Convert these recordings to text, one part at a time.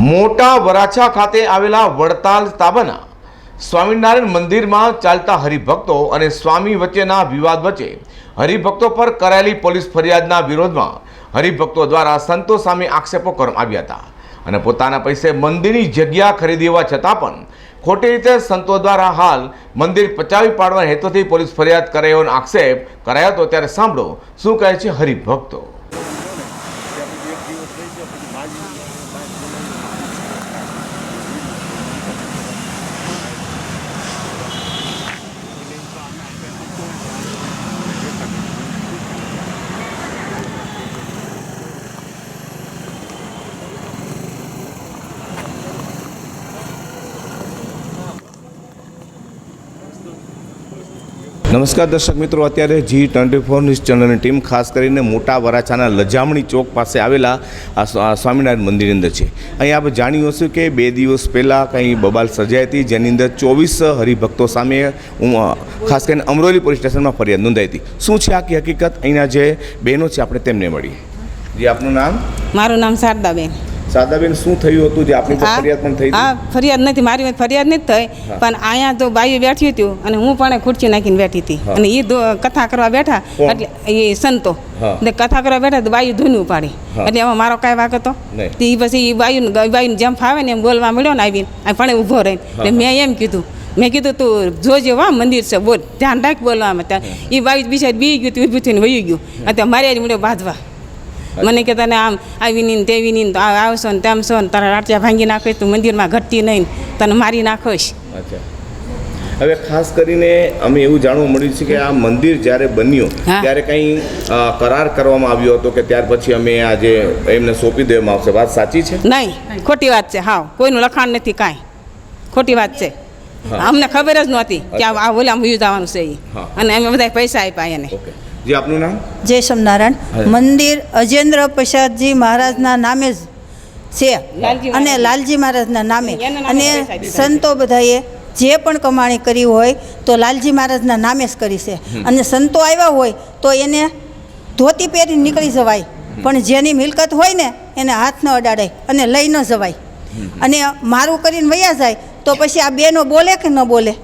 મોટા વરાછા ખાતે આવેલા વડતાલ તાબાના સ્વામિનારાયણ મંદિરમાં ચાલતા હરિભક્તો અને સ્વામી વચ્ચેના વિવાદ વચ્ચે હરિભક્તો પર કરાયેલી પોલીસ ફરિયાદના વિરોધમાં હરિભક્તો દ્વારા સંતો સામે આક્ષેપો કરવામાં આવ્યા હતા અને પોતાના પૈસે મંદિરની જગ્યા ખરીદી છતાં પણ ખોટી રીતે સંતો દ્વારા હાલ મંદિર પચાવી પાડવાના હેતુથી પોલીસ ફરિયાદ કરાયોનો આક્ષેપ કરાયો હતો ત્યારે સાંભળો શું કહે છે હરિભક્તો. નમસ્કાર દર્શક મિત્રો, અત્યારે જી ટ્વેન્ટી ફોર ન્યૂઝ ચેનલની ટીમ ખાસ કરીને મોટા વરાછાના લજામણી ચોક પાસે આવેલા આ સ્વામિનારાયણ મંદિરની અંદર છે. અહીં આપણે જાણ્યું હશે કે બે દિવસ પહેલાં કંઈ બબાલ સર્જાઈ હતી, જેની અંદર ચોવીસ હરિભક્તો સામે ખાસ કરીને અમરોલી પોલીસ સ્ટેશનમાં ફરિયાદ નોંધાઈ હતી. શું છે આખી હકીકત? અહીંના જે બહેનો છે, આપણે તેમને મળીએ. જી, આપનું નામ? મારું નામ શારદાબેન. સાદાબેન શું થયું હતું જે આપની ફરિયાદ પણ થઈ હા ફરિયાદ નથી મારી ફરિયાદ નથી થઈ પણ અહીંયા તો બાયું બેઠી હતી અને હું પણ ખુરચી નાખીને બેઠી હતી. અને એ કથા કરવા બેઠા એટલે એ સંતો. એટલે કથા કરવા બેઠા તો બાયું ધૂન્યું પાડી એટલે એમાં મારો કાંઈ વાક હતો? એ પછી એ બાયું બાયું જેમ ફાવે ને એમ બોલવા મળ્યો ને આવીને પણ ઊભો રહીને. એટલે મેં એમ કીધું મેં કીધું તું જોજે વા મંદિર છે બોલ ધ્યાન રાખ બોલવામાં. ત્યાં એ બાયું બિચારી બી ગયું તું ઊભું થઈને વયું ગયું. અત્યારે મારે જ મળ્યો બાંધવા. મને કે તને આમ આવી ની ને તેવી ની ને આ આવશો ને તેમ છો ને તારા રાટિયા ભાંગી નાખો તું મંદિરમાં ઘટતી નહીં તને મારી નાખોશ. હવે ખાસ કરીને અમે એવું જાણવા મળ્યું છે કે આ મંદિર જ્યારે બન્યું ત્યારે કંઈ કરાર કરવામાં આવ્યો હતો કે ત્યાર પછી અમે આજે એમને સોંપી દેવામાં આવશે? વાત સાચી છે? નહીં ખોટી વાત છે હા કોઈનું લખાણ નથી કાંઈ. ખોટી વાત છે. અમને ખબર જ નહોતી કે આ ઓલા આવવાનું જવાનું છે એ અને અમે બધા પૈસા આપ્યા એને. ઓકે. જી આપનું નામ? જય સ્વામિનારાયણ. મંદિર અજેન્દ્ર પ્રસાદજી મહારાજના નામે જ છે. અને લાલજી મહારાજના નામે. અને સંતો બધાએ જે પણ કમાણી કરી હોય તો લાલજી મહારાજના નામે જ કરી છે. અને સંતો આવ્યા હોય તો એને ધોતી પહેરી નીકળી જવાય. પણ જેની મિલકત હોય ને એને હાથ ન અડાડાય અને લઈ ન જવાય. અને મારું કરીને વયા જાય તો પછી આ બેનો બોલે કે ન બોલે?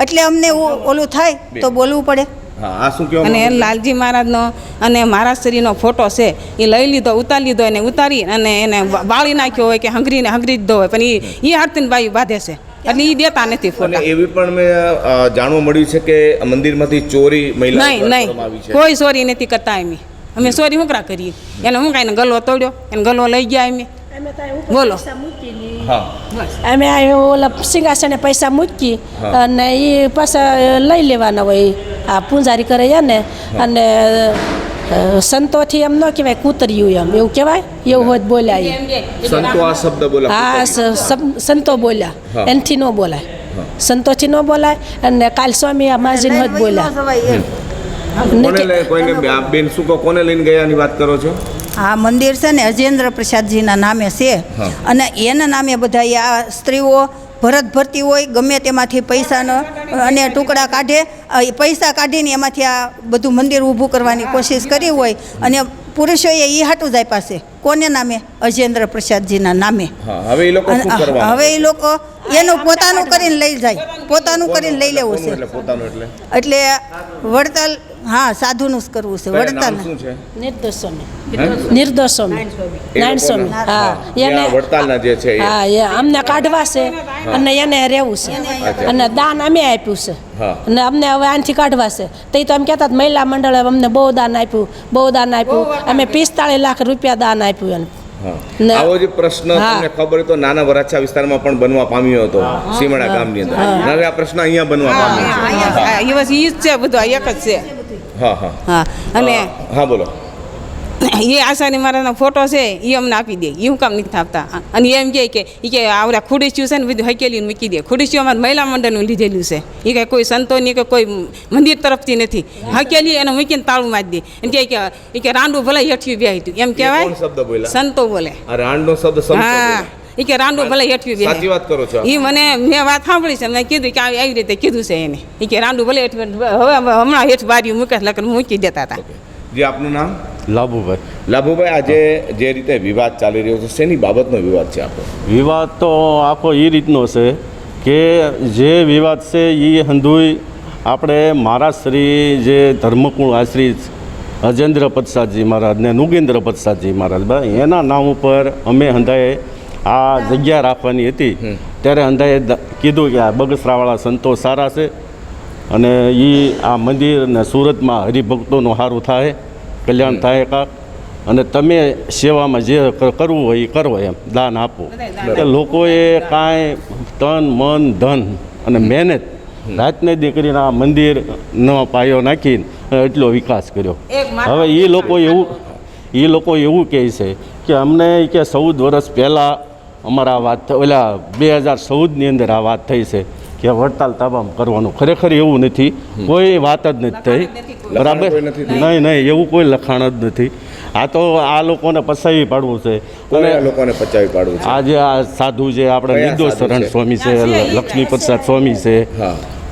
એટલે અમને ઓલું થાય તો બોલવું પડે. આ શું કહેવાય અને લાલજી મહારાજનો અને મહારાજ શરીરનો ફોટો છે એ લઈ લીધો ઉતારી લીધો એને ઉતારી અને એને બાળી વાળી નાખ્યો હોય કે હંગરીને હંગરી દીધો હોય પણ એ એ હાથથી બાયું બાંધે છે. એટલે એ દેતા નથી ફોટા. એવી પણ મેં જાણવા મળ્યું છે કે મંદિરમાંથી ચોરી મહિલા નહીં નહીં. કોઈ ચોરી નથી કરતા અમે. અમે ચોરી હું કરા કરીએ. એને હું કાંઈ ગલો તોડ્યો એને ગલો લઈ ગયા અમે. બોલો. અમે આ ઓલા સિંહાસને પૈસા મૂકી અને એ પાછા લઈ લેવાના હોય. આ પૂંજારી કરે છે ને અને સંતોથી એમ ન કહેવાય કૂતર્યું એમ. એવું કહેવાય? એવું હોય બોલાય સંતો આ શબ્દ બોલા હા સબ- સંતો બોલ્યા. એનથી ન બોલાય. સંતોથી ન બોલાય અને કાલ સ્વામી આ માજીને હોત બોલ્યા. કોને લઈ કોઈને બે- બેન શું કહો કોને લઈને ગયાની વાત કરો છો? આ મંદિર છે ને અજેન્દ્ર પ્રસાદજીના નામે છે. અને એના નામે બધા આ સ્ત્રીઓ ભરત ભરતી હોય ગમે તેમાંથી પૈસાનો અને ટુકડા કાઢે પૈસા કાઢીને એમાંથી આ બધું મંદિર ઊભું કરવાની કોશિશ કરી હોય. અને પુરુષોએ એ હાટું જ આપ્યા છે. કોને નામે? અજેન્દ્ર પ્રસાદજીના નામે. હવે એ લોકો એનું પોતાનું કરીને લઈ જાય. પોતાનું કરીને લઈ લેવું છે. એટલે વડતાલ હા સાધુનું જ કરવું છે વડતાલ શું છે નિર્દોષ નિર્દોષ નારાયણ સ્વામી હા એને વડતાલના જે છે હા એ અમને કાઢવા છે અને એને રહેવું છે અને દાન અમે આપ્યું છે અને અમને હવે આનથી કાઢવા છે તો એ તો એમ કહેતા મહિલા મંડળે અમને બહુ દાન આપ્યું બહુ દાન આપ્યું અમે પિસ્તાળીસ લાખ રૂપિયા દાન આપ્યું એને આવો જે પ્રશ્ન હા. તમને ખબર તો નાના વરાછા વિસ્તારમાં પણ બનવા પામ્યો હતો સીમડા ગામની અંદર હવે આ પ્રશ્ન અહીંયા બનવા પામ્યો છે હા, એ જ છે બધું એક જ છે હા હા. હા અને હા બોલો. એ આશાની મારાનો ફોટો છે એ અમને આપી દે. એ હું કામ નથી આપતા અને એમ કહે કે એ કે આવડા ખુડીસ્યું છે ને બધું હકેલીને મૂકી દે. ખુડીસ્યું અમારે મહિલા મંડળનું લીધેલું છે. એ કે કોઈ સંતોની કે કોઈ મંદિર તરફથી નથી. હકેલી એને મૂકીને તાળું મારી દે. એમ કહે કે એ કે રાંડું ભલે હેઠિયું બે હતું એમ કહેવાય? શબ્દ બોલે સંતો બોલે. રાંડનો શબ્દ હા. એ કે રાંડો ભલે હેઠવી બે સાચી વાત કરો છો. એ મને મેં વાત સાંભળી છે મેં કીધું કે આવી આવી રીતે કીધું છે એને. એ કે રાંડો ભલે હેઠવી હવે હમણાં હેઠ બારી મૂકે લગ્ન મૂકી દેતા હતા. જે આપનું નામ? લાભુભાઈ. લાભુભાઈ આજે જે રીતે વિવાદ ચાલી રહ્યો છે શેની બાબતનો વિવાદ છે આપણો વિવાદ તો આખો એ રીતનો છે કે જે વિવાદ છે એ હંધુય આપણે મહારાજ શ્રી જે ધર્મકુળ આશ્રિત અજેન્દ્ર પ્રસાદજી મહારાજ ને નુગેન્દ્ર પ્રસાદજી મહારાજ ભાઈ એના નામ ઉપર અમે હંધાએ આ જગ્યા રાખવાની હતી. ત્યારે અંધાએ કીધું કે આ બગસરાવાળા સંતો સારા છે અને એ આ મંદિર અને સુરતમાં હરિભક્તોનું સારું થાય કલ્યાણ થાય કાંક. અને તમે સેવામાં જે કરવું હોય એ કરો એમ દાન આપો. એટલે લોકોએ કાંઈ તન મન ધન અને મહેનત રાતને દીકરીને આ મંદિરનો પાયો નાખીને એટલો વિકાસ કર્યો. હવે એ લોકો એવું એ લોકો એવું કહે છે કે અમને કે ચૌદ વર્ષ પહેલાં અમારા વાત ઓલા બે હજાર ચૌદની અંદર આ વાત થઈ છે કે વડતાલ તાબામ કરવાનું. ખરેખર એવું નથી. કોઈ વાત જ નથી થઈ. બરાબર? નહીં નહીં એવું કોઈ લખાણ જ નથી. આ તો આ લોકોને પસાવી પાડવું છે. અને લોકોને પચાવી પાડવું છે? આજે આ સાધુ છે આપણે શરણ સ્વામી છે લક્ષ્મી પ્રસાદ સ્વામી છે.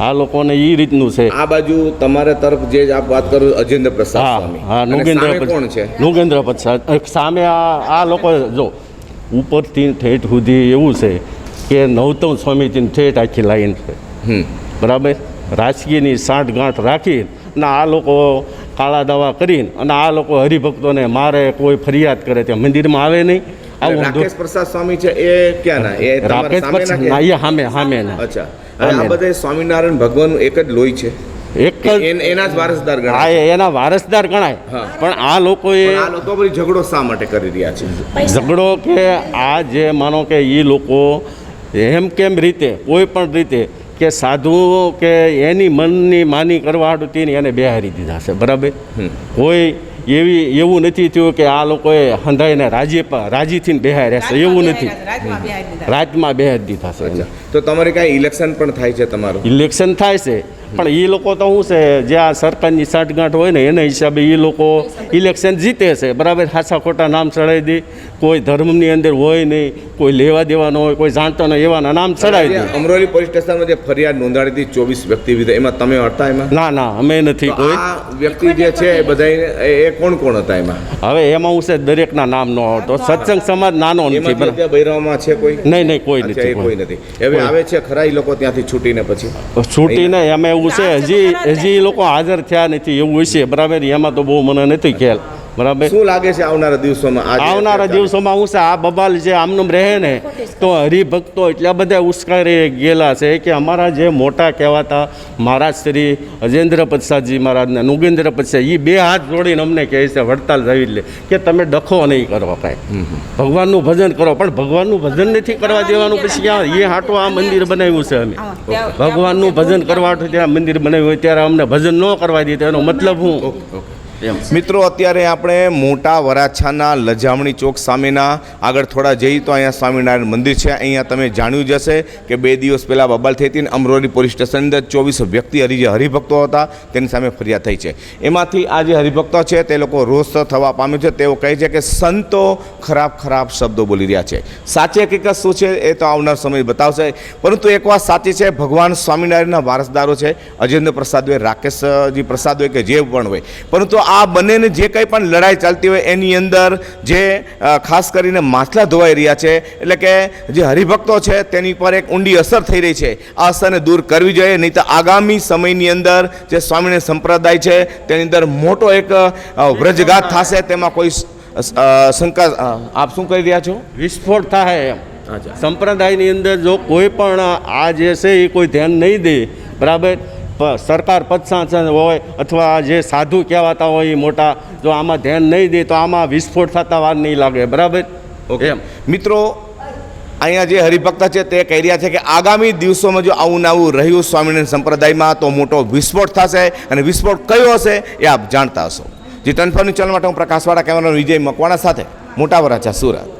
આ લોકોને એ રીતનું છે. આ બાજુ તમારા તરફ જે આપ વાત કરો અજેન્દ્ર પ્રસાદ હા સ્વામી. હા નુગેન્દ્ર કોણ છે? નુગેન્દ્ર પ્રસાદ. સામે આ આ લોકો જો ઉપરથી ઠેઠ સુધી એવું છે કે નવતમ સ્વામીજીની ઠેઠ આખી લાઈન છે. બરાબર? રાજકીયની સાંઠગાંઠ રાખી અને આ લોકો કાળા દવા કરીને અને આ લોકો હરિભક્તોને મારે કોઈ ફરિયાદ કરે ત્યાં મંદિરમાં આવે નહીં. રાકેશ પ્રસાદ સ્વામી છે એ ક્યાં ના એ રાકેશ પ્રસાદ ના એ સામે સામે ના. અચ્છા. આ બધા સ્વામિનારાયણ ભગવાનનું એક જ લોહી છે? એક કે એના જ વારસદાર ગણાય. એના વારસદાર ગણાય. પણ આ લોકોએ આ લોકો બધી ઝઘડો શા માટે કરી રહ્યા છે? ઝઘડો કે આ જે માનો કે એ લોકો એમ કેમ રીતે કોઈ પણ રીતે કે સાધુ કે એની મનની માની કરવા હાટુ એને બેહારી દીધા છે બરાબર? કોઈ એવી એવું નથી થયું કે આ લોકોએ હંધાઈને રાજી પ- રાજીથી બેહાર્યા છે એવું નથી. રાજમાં. બેહારી દીધા છે. એને. તો તમારે કાંઈ ઇલેક્શન પણ થાય છે તમારું? ઇલેક્શન થાય છે. પણ એ લોકો તો શું છે જે આ સરકારની સાઠગાંઠ હોય ને એના હિસાબે એ લોકો ઇલેક્શન જીતે છે. બરાબર? સાચા ખોટા નામ ચડાવી દે. કોઈ ધર્મની અંદર હોય નહીં કોઈ લેવા દેવાનો હોય કોઈ જાણતો નહીં એવાના નામ ચડાવી દે. અમરોલી પોલીસ સ્ટેશનમાં જે ફરિયાદ નોંધાડી હતી ચોવીસ વ્યક્તિ વિધે એમાં તમે હતા એમાં? ના ના અમે નથી કોઈ. વ્યક્તિ જે છે એ બધા એ કોણ કોણ હતા એમાં? હવે એમાં હું છે દરેકના નામ ન આવતો. સત્સંગ સમાજ નાનો નથી બૈરાઓમાં છે કોઈ? નહીં નહીં કોઈ નથી કોઈ નથી. હવે આવે છે ખરા એ લોકો ત્યાંથી છૂટીને પછી? છૂટીને એમાં એવું છે હજી હજી એ લોકો હાજર થયા નથી. એવું છે બરાબર? એમાં તો બહુ મને નથી ખ્યાલ. બરાબર? શું લાગે છે આવનારા દિવસોમાં આવનારા દિવસોમાં હું છે આ બબાલ જે આમનું રહે ને તો હરિભક્તો એટલા બધા ઉશ્કારી ગયેલા છે કે અમારા જે મોટા કહેવાતા મહારાજ શ્રી અજેન્દ્ર પ્રસાદજી મહારાજને નુગેન્દ્ર પ્રસાદ એ બે હાથ જોડીને અમને કહે છે વડતાલ જાવી લે કે તમે ડખો નહીં કરો કાંઈ ભગવાનનું ભજન કરો પણ ભગવાનનું ભજન નથી કરવા દેવાનું પછી ક્યાં? એ હાટો આ મંદિર બનાવ્યું છે અમે. ભગવાનનું ભજન કરવા ત્યાં મંદિર બનાવ્યું હોય ત્યારે અમને ભજન ન કરવા દે એનો મતલબ હું. મિત્રો, અત્યારે આપણે મોટા વરાછાના લજામણી ચોક સામેના આગળ થોડા જઈએ તો અહીંયા સ્વામિનારાયણ મંદિર છે. અહીંયા તમે જાણ્યું જ હશે કે બે દિવસ પહેલાં બબાલ થઈ હતી અને અમરોલી પોલીસ સ્ટેશન અંદર ચોવીસ વ્યક્તિ હરી જે હરિભક્તો હતા તેની સામે ફરિયાદ થઈ છે. એમાંથી આ જે હરિભક્તો છે તે લોકો રોષ થવા પામ્યું છે. તેઓ કહે છે કે સંતો ખરાબ ખરાબ શબ્દો બોલી રહ્યા છે. સાચી હકીકત શું છે એ તો આવનાર સમય બતાવશે. પરંતુ એક વાત સાચી છે, ભગવાન સ્વામિનારાયણના વારસદારો છે અજેન્દ્ર પ્રસાદ હોય, રાકેશજી પ્રસાદ હોય કે જે પણ હોય. પરંતુ આ બંનેને જે કંઈ પણ લડાઈ ચાલતી હોય એની અંદર જે ખાસ કરીને માછલા ધોવાઈ રહ્યા છે એટલે કે જે હરિભક્તો છે તેની પર એક ઊંડી અસર થઈ રહી છે. આ અસરને દૂર કરવી જોઈએ નહીં તો આગામી સમયની અંદર જે સ્વામિનારાયણ સંપ્રદાય છે તેની અંદર મોટો એક વ્રજઘાત થશે તેમાં કોઈ શંકા આપ શું કરી રહ્યા છો? વિસ્ફોટ થાય એમ. અચ્છા. સંપ્રદાયની અંદર જો કોઈ પણ આ જે છે એ કોઈ ધ્યાન નહીં દે બરાબર? સરકાર પદશાસન હોય અથવા જે સાધુ કહેવાતા હોય એ મોટા જો આમાં ધ્યાન નહીં દે તો આમાં વિસ્ફોટ થતા વાર નહીં લાગે. બરાબર? ઓકે. એમ. મિત્રો અહીંયા જે હરિભક્ત છે તે કહી રહ્યા છે કે આગામી દિવસોમાં જો આવું ને આવું રહ્યું સ્વામિનારાયણ સંપ્રદાયમાં તો મોટો વિસ્ફોટ થશે અને વિસ્ફોટ કયો હશે એ આપ જાણતા હશો. જે ટનફરની ચેનલ માટે હું પ્રકાશવાળા કેમેરાનો વિજય મકવાણા સાથે. મોટા વરાછા સુરત.